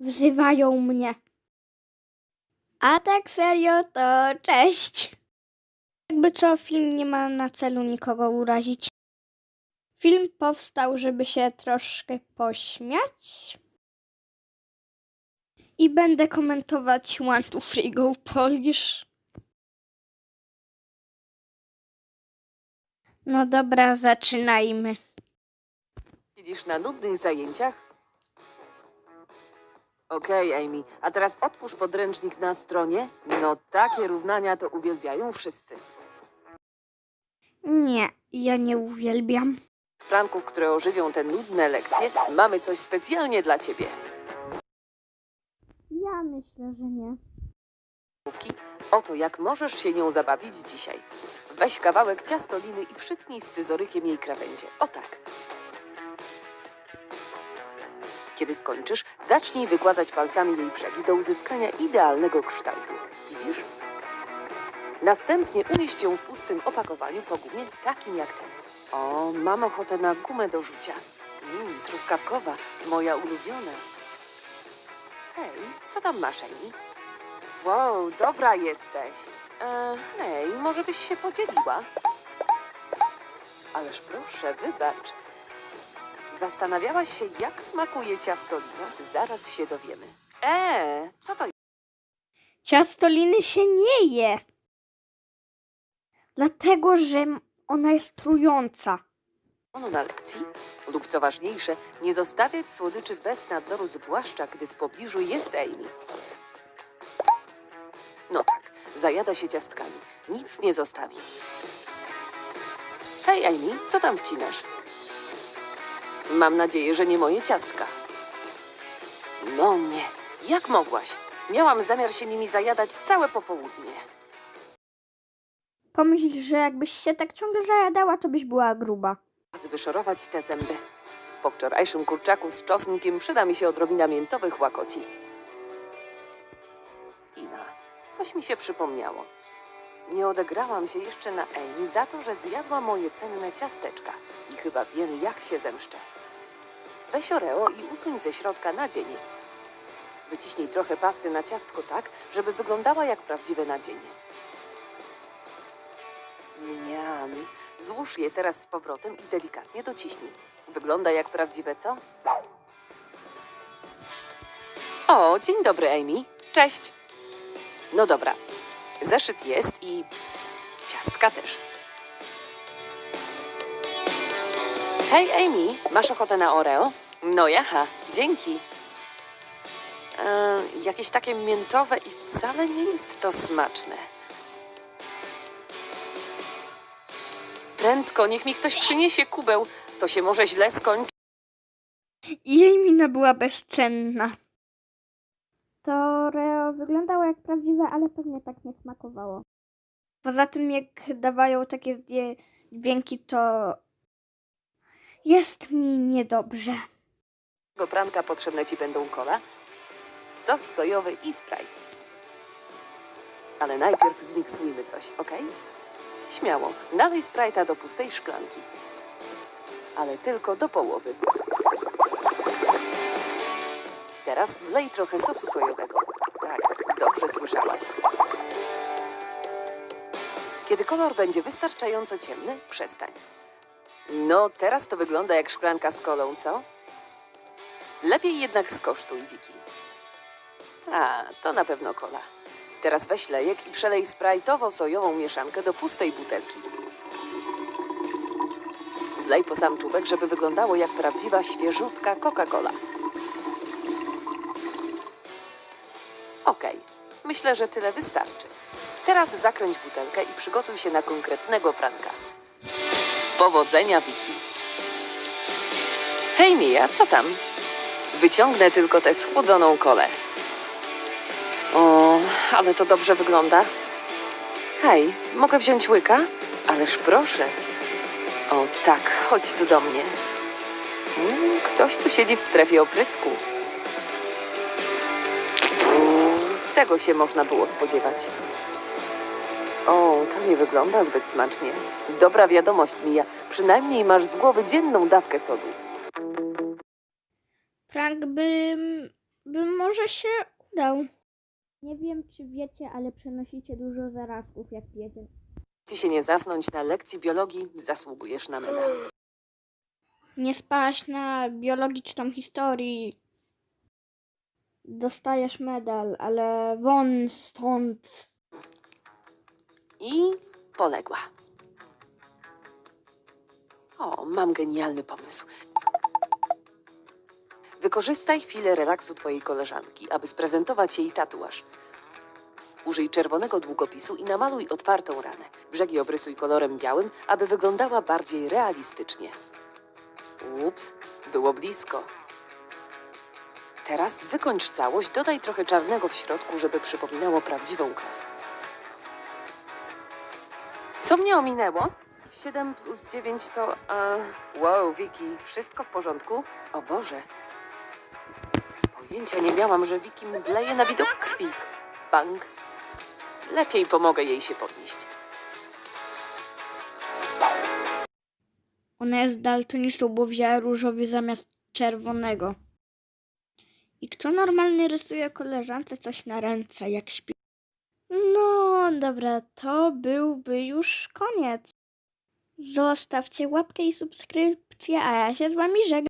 wzywają mnie. A tak serio, to cześć. Jakby co, film nie ma na celu nikogo urazić. Film powstał, żeby się troszkę pośmiać. I będę komentować One to Free Go Polish. No dobra, zaczynajmy. Siedzisz na nudnych zajęciach? Okej, Amy, a teraz otwórz podręcznik na stronie. No, takie równania to uwielbiają wszyscy. Nie, ja nie uwielbiam. Franków, które ożywią te nudne lekcje, mamy coś specjalnie dla ciebie. Ja myślę, że nie. Mówki, Oto jak możesz się nią zabawić dzisiaj. Weź kawałek ciastoliny i przytnij scyzorykiem jej krawędzie. O tak. Kiedy skończysz, zacznij wykładać palcami jej brzegi do uzyskania idealnego kształtu. Widzisz? Następnie umieść ją w pustym opakowaniu po gumie, takim jak ten. O, mam ochotę na gumę do rzucia. Mmm, truskawkowa, moja ulubiona. Hej, co tam masz, Amy? Wow, dobra jesteś. E, hej, może byś się podzieliła? Ależ proszę, wybacz. Zastanawiałaś się, jak smakuje ciastolina? Zaraz się dowiemy. Eee, co to Ciastoliny się nie je. Dlatego, że ona jest trująca. ono na lekcji? Lub co ważniejsze, nie zostawiać słodyczy bez nadzoru, zwłaszcza gdy w pobliżu jest Amy. No tak, zajada się ciastkami. Nic nie zostawi. Hej, Amy, co tam wcinasz? Mam nadzieję, że nie moje ciastka. No nie, jak mogłaś? Miałam zamiar się nimi zajadać całe popołudnie. Pomyśl, że jakbyś się tak ciągle zajadała, to byś była gruba. Czas wyszorować te zęby. Po wczorajszym kurczaku z czosnkiem przyda mi się odrobina miętowych łakoci. Ina, coś mi się przypomniało. Nie odegrałam się jeszcze na Amy za to, że zjadła moje cenne ciasteczka i chyba wiem, jak się zemszczę. Weź Oreo i usuń ze środka nadzienie. Wyciśnij trochę pasty na ciastko tak, żeby wyglądała jak prawdziwe nadzienie. Mniam. Złóż je teraz z powrotem i delikatnie dociśnij. Wygląda jak prawdziwe, co? O, dzień dobry, Amy. Cześć. No dobra. Zeszyt jest i ciastka też. Hej, Amy, masz ochotę na Oreo? No jaha, dzięki. E, jakieś takie miętowe i wcale nie jest to smaczne. Prędko, niech mi ktoś przyniesie kubeł. To się może źle skończyć. I jej mina była bezcenna. To Reo wyglądało jak prawdziwe, ale pewnie tak nie smakowało. Poza tym, jak dawają takie dźwięki, to jest mi niedobrze. Do pranka potrzebne ci będą kola, sos sojowy i Sprite. Ale najpierw zmiksujmy coś, ok? Śmiało, nalej Sprite'a do pustej szklanki. Ale tylko do połowy. Teraz wlej trochę sosu sojowego. Tak, dobrze słyszałaś. Kiedy kolor będzie wystarczająco ciemny, przestań. No, teraz to wygląda jak szklanka z kolą, co? Lepiej jednak skosztuj, Wiki. A, to na pewno kola. Teraz weź lejek i przelej sprajtowo-sojową mieszankę do pustej butelki. Wlej po sam czubek, żeby wyglądało jak prawdziwa, świeżutka Coca-Cola. Okej, myślę, że tyle wystarczy. Teraz zakręć butelkę i przygotuj się na konkretnego pranka. Powodzenia, Wiki. Hej, Mija, co tam? Wyciągnę tylko tę schłodzoną kolę. O, ale to dobrze wygląda. Hej, mogę wziąć łyka? Ależ proszę. O tak, chodź tu do mnie. Mm, ktoś tu siedzi w strefie oprysku. Mm, tego się można było spodziewać. O, to nie wygląda zbyt smacznie. Dobra wiadomość, Mija. Przynajmniej masz z głowy dzienną dawkę sodu. Prank by by może się udał. Nie wiem, czy wiecie, ale przenosicie dużo zarazków, jak pijecie. Ci się nie zasnąć na lekcji biologii, zasługujesz na medal. Nie spałaś na biologiczną historii. Dostajesz medal, ale won stąd. I poległa. O, mam genialny pomysł. Wykorzystaj chwilę relaksu twojej koleżanki, aby sprezentować jej tatuaż. Użyj czerwonego długopisu i namaluj otwartą ranę. Brzegi obrysuj kolorem białym, aby wyglądała bardziej realistycznie. Ups, było blisko. Teraz wykończ całość, dodaj trochę czarnego w środku, żeby przypominało prawdziwą krew. Co mnie ominęło? 7 plus 9 to. E... Wow, Wiki, wszystko w porządku? O Boże. Pojęcia nie miałam, że Wiki mdleje na widok krwi. Bang. Lepiej pomogę jej się podnieść. Ona jest daltonistą, bo wzięła różowy zamiast czerwonego. I kto normalnie rysuje koleżance coś na ręce, jak śpi? No, dobra, to byłby już koniec. Zostawcie łapkę i subskrypcję, a ja się z wami żegnam.